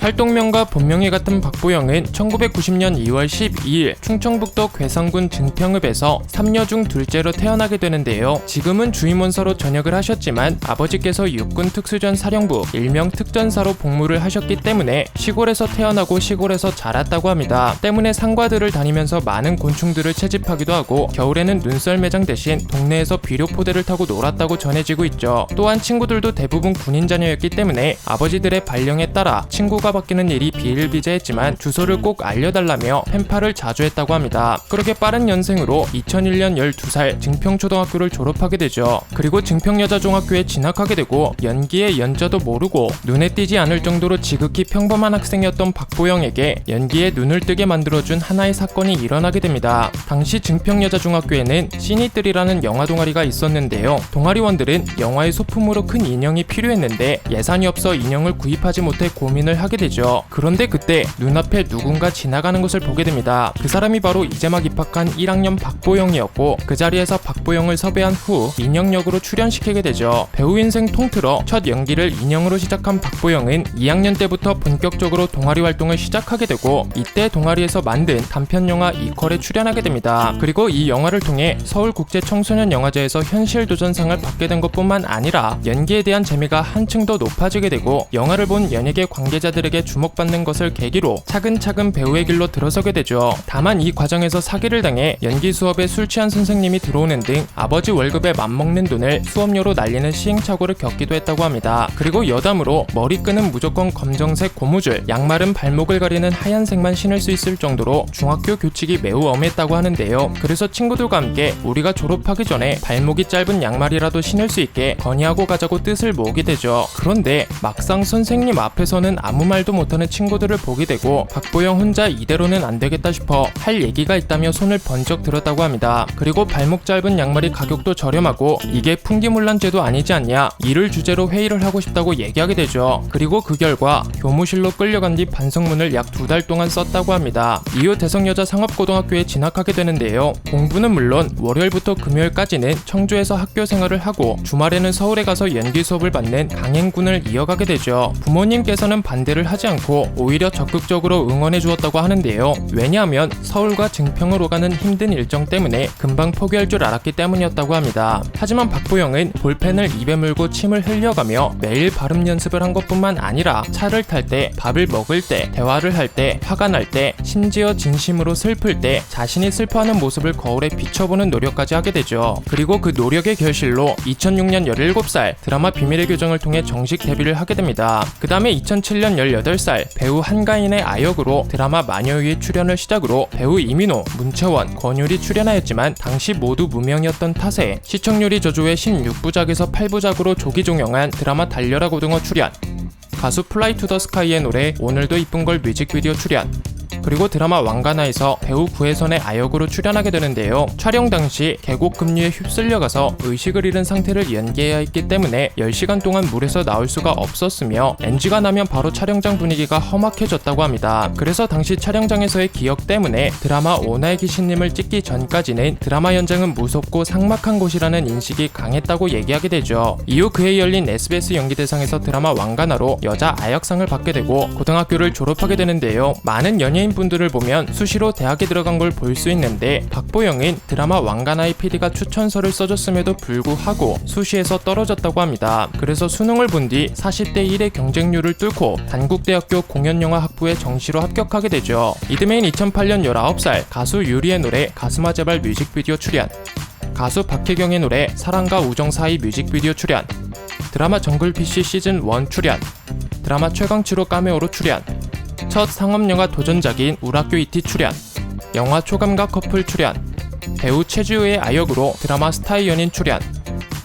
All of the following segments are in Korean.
활동명과 본명이 같은 박보영은 1990년 2월 12일 충청북도 괴산군 증평읍에서 3녀 중 둘째로 태어나게 되는데요. 지금은 주임원사로 전역을 하셨지만 아버지께서 육군 특수전 사령부 일명 특전사로 복무를 하셨기 때문에 시골에서 태어나고 시골에서 자랐다고 합니다. 때문에 상과들을 다니면서 많은 곤충들을 채집하기도 하고 겨울에는 눈썰 매장 대신 동네에서 비료 포대를 타고 놀았다고 전해지고 있죠. 또한 친구들도 대부분 군인 자녀였기 때문에 아버지들의 발령에 따라 친구가 바뀌는 일이 비일비재했지만 주소를 꼭 알려달라며 펜팔을 자주 했다고 합니다. 그렇게 빠른 연생으로 2001년 12살 증평초등학교를 졸업하게 되죠. 그리고 증평여자중학교에 진학하게 되고 연기의 연자도 모르고 눈에 띄지 않을 정도로 지극히 평범한 학생이었던 박보영에게 연기에 눈을 뜨게 만들어준 하나의 사건이 일어나게 됩니다. 당시 증평여자중학교에는 시니들이라는 영화 동아리가 있었는데요. 동아리원들은 영화의 소품으로 큰 인형이 필요했는데 예산이 없어 인형을 구입하지 못해 고민을 하게 되죠. 그런데 그때 눈앞에 누군가 지나가는 것을 보게 됩니다. 그 사람이 바로 이제 막 입학한 1학년 박보영이었고 그 자리에서 박보영을 섭외한 후 인형 역으로 출연시키게 되죠. 배우 인생 통틀어 첫 연기를 인형으로 시작한 박보영은 2학년 때부터 본격적으로 동아리 활동을 시작하게 되고 이때 동아리에서 만든 단편 영화 이퀄에 출연하게 됩니다. 그리고 이 영화를 통해 서울국제 청소년 영화제에서 현실 도전상을 받게 된 것뿐만 아니라 연기에 대한 재미가 한층 더 높아지게 되고 영화를 본 연예계 관계자들 에게 주목받는 것을 계기로 차근차근 배우의 길로 들어서게 되죠. 다만 이 과정에서 사기를 당해 연기 수업에 술 취한 선생님이 들어오는 등 아버지 월급에 맞먹는 돈을 수업료로 날리는 시행착오를 겪기도 했다고 합니다. 그리고 여담으로 머리끈은 무조건 검정색 고무줄, 양말은 발목을 가리는 하얀색만 신을 수 있을 정도로 중학교 규칙이 매우 엄했다고 하는데요. 그래서 친구들과 함께 우리가 졸업하기 전에 발목이 짧은 양말이라도 신을 수 있게 건의하고 가자고 뜻을 모으게 되죠. 그런데 막상 선생님 앞에서는 아무 말도 못하는 친구들을 보게 되고 박보영 혼자 이대로는 안 되겠다 싶어 할 얘기가 있다며 손을 번쩍 들었다고 합니다. 그리고 발목 짧은 양말이 가격도 저렴하고 이게 풍기물란죄도 아니지 않냐 이를 주제로 회의를 하고 싶다고 얘기하게 되죠. 그리고 그 결과 교무실로 끌려간 뒤 반성문을 약 두 달 동안 썼다고 합니다. 이후 대성여자 상업고등학교에 진학하게 되는데요. 공부는 물론 월요일부터 금요일까지는 청주에서 학교 생활을 하고 주말에는 서울에 가서 연기 수업을 받는 강행군을 이어가게 되죠. 부모님께서는 반대를 하지 않고 오히려 적극적으로 응원해 주었다고 하는데요. 왜냐하면 서울과 증평으로 가는 힘든 일정 때문에 금방 포기할 줄 알았기 때문이었다고 합니다. 하지만 박보영은 볼펜을 입에 물고 침을 흘려가며 매일 발음 연습을 한 것뿐만 아니라 차를 탈 때, 밥을 먹을 때, 대화를 할 때, 화가 날 때, 심지어 진심으로 슬플 때 자신이 슬퍼하는 모습을 거울에 비춰보는 노력까지 하게 되죠. 그리고 그 노력의 결실로 2006년 17살 드라마 비밀의 교정을 통해 정식 데뷔를 하게 됩니다. 그 다음에 2007년 18살 배우 한가인의 아역으로 드라마 마녀유의 출연을 시작으로 배우 이민호, 문채원, 권율이 출연하였지만 당시 모두 무명이었던 탓에 시청률이 저조해 16부작에서 8부작으로 조기 종영한 드라마 달려라 고등어 출연 가수 플라이 투 더 스카이의 노래 오늘도 이쁜 걸 뮤직비디오 출연 그리고 드라마 왕가나에서 배우 구혜선의 아역으로 출연하게 되는데요. 촬영 당시 계곡 급류에 휩쓸려가서 의식을 잃은 상태를 연기해야 했기 때문에 10시간 동안 물에서 나올 수가 없었으며 NG가 나면 바로 촬영장 분위기가 험악해졌다고 합니다. 그래서 당시 촬영장에서의 기억 때문에 드라마 오나의 귀신님을 찍기 전까지는 드라마 현장은 무섭고 삭막한 곳이라는 인식이 강했다고 얘기하게 되죠. 이후 그해 열린 SBS 연기대상에서 드라마 왕가나로 여자 아역상을 받게 되고 고등학교를 졸업하게 되는데요. 많은 연예인 분들을 보면 수시로 대학에 들어간 걸 볼 수 있는데 박보영은 드라마 왕가나의 PD가 추천서를 써줬음에도 불구하고 수시에서 떨어졌다고 합니다. 그래서 수능을 본 뒤 40대 1의 경쟁률을 뚫고 단국대학교 공연영화 학부에 정시로 합격하게 되죠. 이듬해인 2008년 19살 가수 유리의 노래 가슴아 제발 뮤직비디오 출연 가수 박혜경의 노래 사랑과 우정 사이 뮤직비디오 출연 드라마 정글 PC 시즌 1 출연 드라마 최강치로 까메오로 출연 첫 상업영화 도전작인 우락교 이티 출연, 영화 초감각 커플 출연, 배우 최지우의 아역으로 드라마 스타의 연인 출연,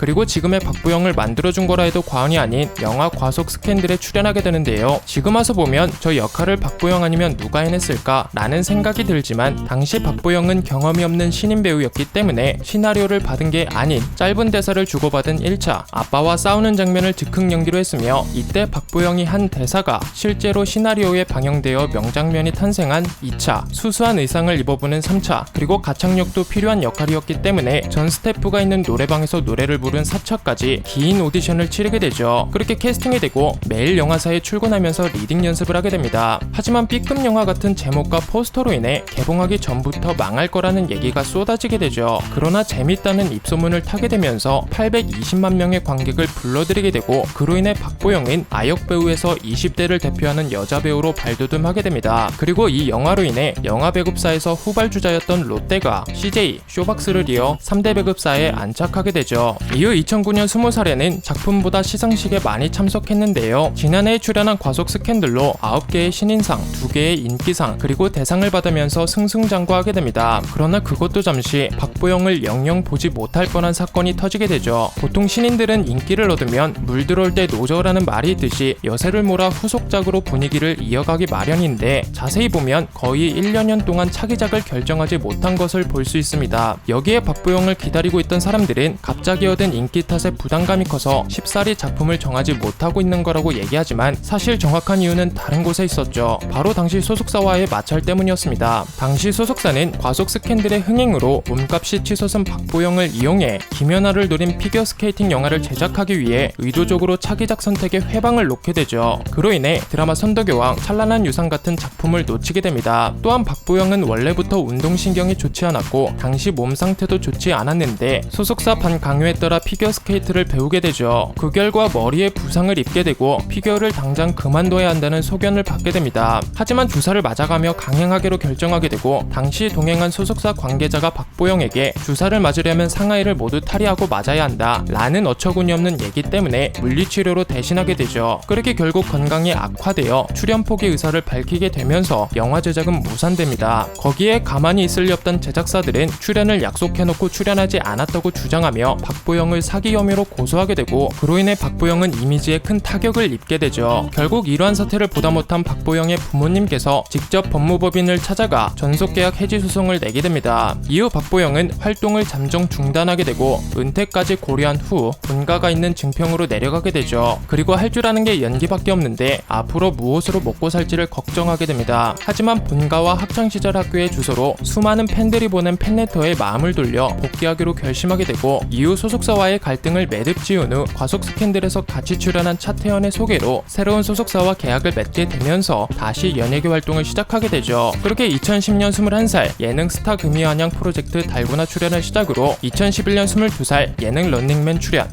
그리고 지금의 박보영을 만들어준 거라 해도 과언이 아닌 영화 과속 스캔들에 출연하게 되는데요. 지금 와서 보면 저 역할을 박보영 아니면 누가 해냈을까 라는 생각이 들지만 당시 박보영은 경험이 없는 신인 배우였기 때문에 시나리오를 받은 게 아닌 짧은 대사를 주고받은 1차 아빠와 싸우는 장면을 즉흥 연기로 했으며 이때 박보영이 한 대사가 실제로 시나리오에 방영되어 명장면이 탄생한 2차 수수한 의상을 입어보는 3차 그리고 가창력도 필요한 역할이었기 때문에 전 스태프가 있는 노래방에서 노래를 부르 얼굴은 사차까지 긴 오디션을 치르게 되죠. 그렇게 캐스팅이 되고 매일 영화사에 출근하면서 리딩 연습을 하게 됩니다. 하지만 B급 영화 같은 제목과 포스터로 인해 개봉하기 전부터 망할 거라는 얘기가 쏟아지게 되죠. 그러나 재밌다는 입소문을 타게 되면서 820만 명의 관객을 불러들이게 되고 그로 인해 박보영은 아역 배우에서 20대를 대표하는 여자 배우로 발돋움하게 됩니다. 그리고 이 영화로 인해 영화 배급사에서 후발주자였던 롯데가 CJ, 쇼박스를 이어 3대 배급사에 안착하게 되죠. 이후 2009년 20살에는 작품보다 시상식에 많이 참석했는데요. 지난해에 출연한 과속 스캔들로 9개의 신인상, 2개의 인기상, 그리고 대상을 받으면서 승승장구하게 됩니다. 그러나 그것도 잠시 박보영을 영영 보지 못할 뻔한 사건이 터지게 되죠. 보통 신인들은 인기를 얻으면 물 들어올 때 노저라는 말이 있듯이 여세를 몰아 후속작으로 분위기를 이어가기 마련인데 자세히 보면 거의 1년여 동안 차기작을 결정하지 못한 것을 볼 수 있습니다. 여기에 박보영을 기다리고 있던 사람들은 갑자기 얻은 인기 탓에 부담감이 커서 쉽사리 작품을 정하지 못하고 있는 거라고 얘기하지만 사실 정확한 이유는 다른 곳에 있었죠. 바로 당시 소속사와의 마찰 때문이었습니다. 당시 소속사는 과속 스캔들의 흥행으로 몸값이 치솟은 박보영을 이용해 김연아를 노린 피겨스케이팅 영화를 제작하기 위해 의도적으로 차기작 선택에 회방을 놓게 되죠. 그로 인해 드라마 선덕여왕 찬란한 유상 같은 작품을 놓치게 됩니다. 또한 박보영은 원래부터 운동신경이 좋지 않았고 당시 몸 상태도 좋지 않았는데 소속사 반 강요에 따라 피겨스케이트를 배우게 되죠. 그 결과 머리에 부상을 입게 되고 피겨를 당장 그만둬야 한다는 소견을 받게 됩니다. 하지만 주사를 맞아가며 강행하기로 결정하게 되고 당시 동행한 소속사 관계자가 박보영에게 주사를 맞으려면 상하이를 모두 탈의하고 맞아야 한다 라는 어처구니 없는 얘기 때문에 물리치료로 대신하게 되죠. 그렇게 결국 건강이 악화되어 출연 포기 의사를 밝히게 되면서 영화 제작은 무산됩니다. 거기에 가만히 있을 리 없던 제작사들은 출연을 약속해놓고 출연하지 않았다고 주장하며 박보영 을 사기 혐의로 고소하게 되고 그로 인해 박보영은 이미지에 큰 타격을 입게 되죠. 결국 이러한 사태를 보다 못한 박보영의 부모님께서 직접 법무법인을 찾아가 전속계약 해지 소송을 내게 됩니다. 이후 박보영은 활동을 잠정 중단하게 되고 은퇴까지 고려한 후 본가가 있는 증평으로 내려가게 되죠. 그리고 할 줄 아는 게 연기밖에 없는데 앞으로 무엇으로 먹고 살지를 걱정하게 됩니다. 하지만 본가와 학창시절 학교의 주소로 수많은 팬들이 보낸 팬레터에 마음을 돌려 복귀하기로 결심하게 되고 이후 소속사와 의 갈등을 매듭 지은 후 과속 스캔들에서 같이 출연한 차태현의 소개로 새로운 소속사와 계약을 맺게 되면서 다시 연예계 활동을 시작하게 되죠. 그렇게 2010년 21살 예능 스타 금이환영 프로젝트 달고나 출연을 시작으로 2011년 22살 예능 런닝맨 출연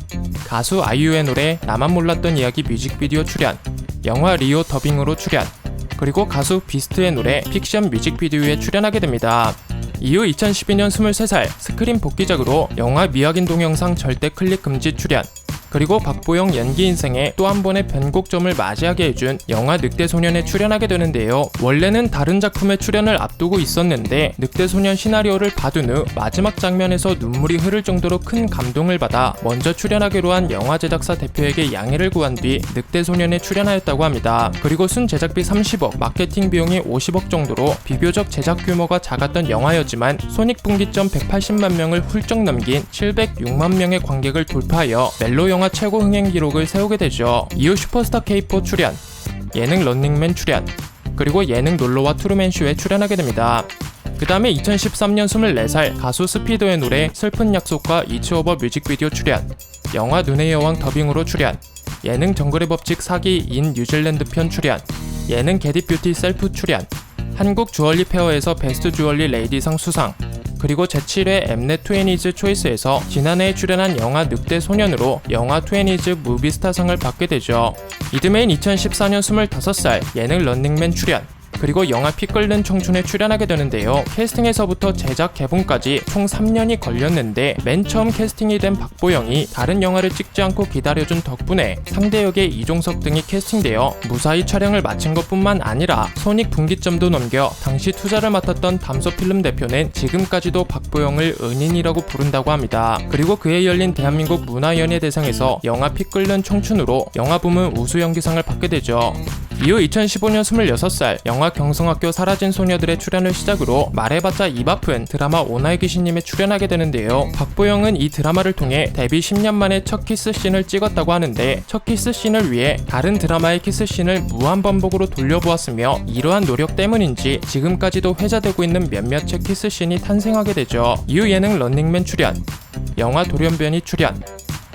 가수 아이유의 노래 나만 몰랐던 이야기 뮤직비디오 출연 영화 리오 더빙으로 출연 그리고 가수 비스트의 노래 픽션 뮤직비디오에 출연하게 됩니다. 이후 2012년 23살 스크린 복귀작으로 영화 미확인 동영상 절대 클릭 금지 출연 그리고 박보영 연기 인생에 또한 번의 변곡점을 맞이하게 해준 영화 늑대소년에 출연하게 되는데요. 원래는 다른 작품에 출연을 앞두고 있었는데 늑대소년 시나리오를 받은 후 마지막 장면에서 눈물이 흐를 정도로 큰 감동을 받아 먼저 출연하기로 한 영화 제작사 대표에게 양해를 구한 뒤 늑대소년에 출연하였다고 합니다. 그리고 순 제작비 30억, 마케팅 비용이 50억 정도로 비교적 제작 규모가 작았던 영화였지만 손익분기점 180만 명을 훌쩍 넘긴 706만 명의 관객을 돌파하여 멜로 영화 최고 흥행 기록을 세우게 되죠. 이후 슈퍼스타 K4 출연, 예능 런닝맨 출연, 그리고 예능 놀러와 투르맨 쇼에 출연하게 됩니다. 그 다음에 2013년 24살 가수 스피드의 노래 슬픈 약속과 이츠 오버 뮤직비디오 출연, 영화 눈의 여왕 더빙으로 출연, 예능 정글의 법칙 사기 인 뉴질랜드 편 출연, 예능 게디 뷰티 셀프 출연, 한국 주얼리 페어에서 베스트 주얼리 레이디상 수상, 그리고 제7회 엠넷 트웨니즈 초이스에서 지난해에 출연한 영화 늑대 소년으로 영화 트웨니즈 무비스타상을 받게 되죠. 이듬해인 2014년 25살 예능 런닝맨 출연, 그리고 영화 피 끓는 청춘에 출연하게 되는데요. 캐스팅에서부터 제작 개봉까지 총 3년이 걸렸는데 맨 처음 캐스팅이 된 박보영이 다른 영화를 찍지 않고 기다려준 덕분에 상대 역의 이종석 등이 캐스팅되어 무사히 촬영을 마친 것뿐만 아니라 손익 분기점도 넘겨 당시 투자를 맡았던 담소필름 대표는 지금까지도 박보영을 은인이라고 부른다고 합니다. 그리고 그에 열린 대한민국 문화연예 대상에서 영화 피 끓는 청춘으로 영화 부문 우수 연기상을 받게 되죠. 이후 2015년 26살 영화 경성학교 사라진 소녀들의 출연을 시작으로 말해봤자 입 아픈 드라마 오나의 귀신님에 출연하게 되는데요. 박보영은 이 드라마를 통해 데뷔 10년 만에 첫 키스 씬을 찍었다고 하는데 첫 키스 씬을 위해 다른 드라마의 키스 씬을 무한 반복으로 돌려보았으며 이러한 노력 때문인지 지금까지도 회자되고 있는 몇몇의 키스 씬이 탄생하게 되죠. 이후 예능 런닝맨 출연, 영화 돌연변이 출연,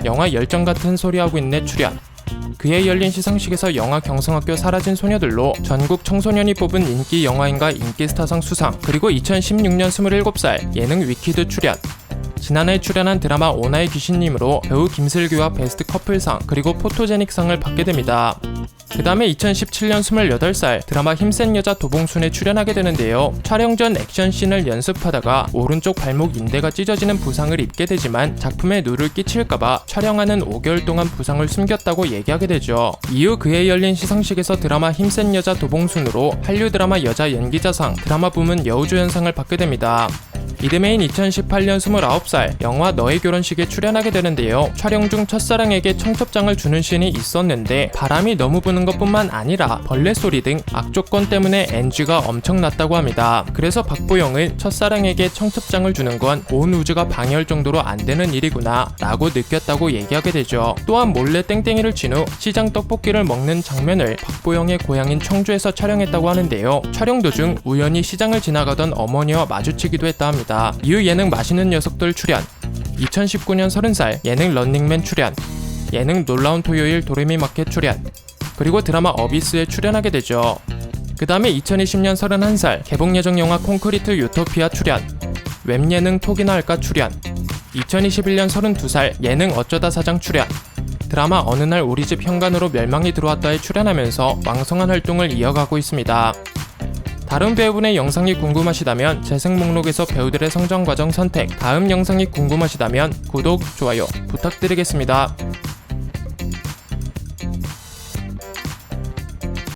영화 열정 같은 소리하고 있네 출연. 그해 열린 시상식에서 영화 경성학교 사라진 소녀들로 전국 청소년이 뽑은 인기 영화인가 인기 스타상 수상, 그리고 2016년 27살 예능 위키드 출연. 지난해 출연한 드라마 오나의 귀신님으로 배우 김슬기와 베스트 커플상 그리고 포토제닉상을 받게 됩니다. 그 다음에 2017년 28살 드라마 힘센 여자 도봉순에 출연하게 되는데요. 촬영 전 액션씬을 연습하다가 오른쪽 발목 인대가 찢어지는 부상을 입게 되지만 작품에 누를 끼칠까봐 촬영하는 5개월 동안 부상을 숨겼다고 얘기하게 되죠. 이후 그해 열린 시상식에서 드라마 힘센 여자 도봉순으로 한류 드라마 여자 연기자상 드라마 부문 여우조연상을 받게 됩니다. 이듬해인 2018년 29살 영화 너의 결혼식에 출연하게 되는데요. 촬영 중 첫사랑에게 청첩장을 주는 씬이 있었는데 바람이 너무 부는 것뿐만 아니라 벌레 소리 등 악조건 때문에 NG가 엄청났다고 합니다. 그래서 박보영은 첫사랑에게 청첩장을 주는 건 온 우주가 방해할 정도로 안 되는 일이구나 라고 느꼈다고 얘기하게 되죠. 또한 몰래 땡땡이를 친 후 시장 떡볶이를 먹는 장면을 박보영의 고향인 청주에서 촬영했다고 하는데요. 촬영 도중 우연히 시장을 지나가던 어머니와 마주치기도 했다 합니다. 이후 예능 맛있는 녀석들 출연 2019년 30살 예능 런닝맨 출연 예능 놀라운 토요일 도레미 마켓 출연 그리고 드라마 어비스에 출연하게 되죠. 그 다음에 2020년 31살 개봉 예정 영화 콘크리트 유토피아 출연 웹 예능 톡이나 할까 출연 2021년 32살 예능 어쩌다 사장 출연 드라마 어느 날 우리 집 현관으로 멸망이 들어왔다에 출연하면서 왕성한 활동을 이어가고 있습니다. 다른 배우분의 영상이 궁금하시다면 재생 목록에서 배우들의 성장 과정 선택, 다음 영상이 궁금하시다면 구독, 좋아요 부탁드리겠습니다.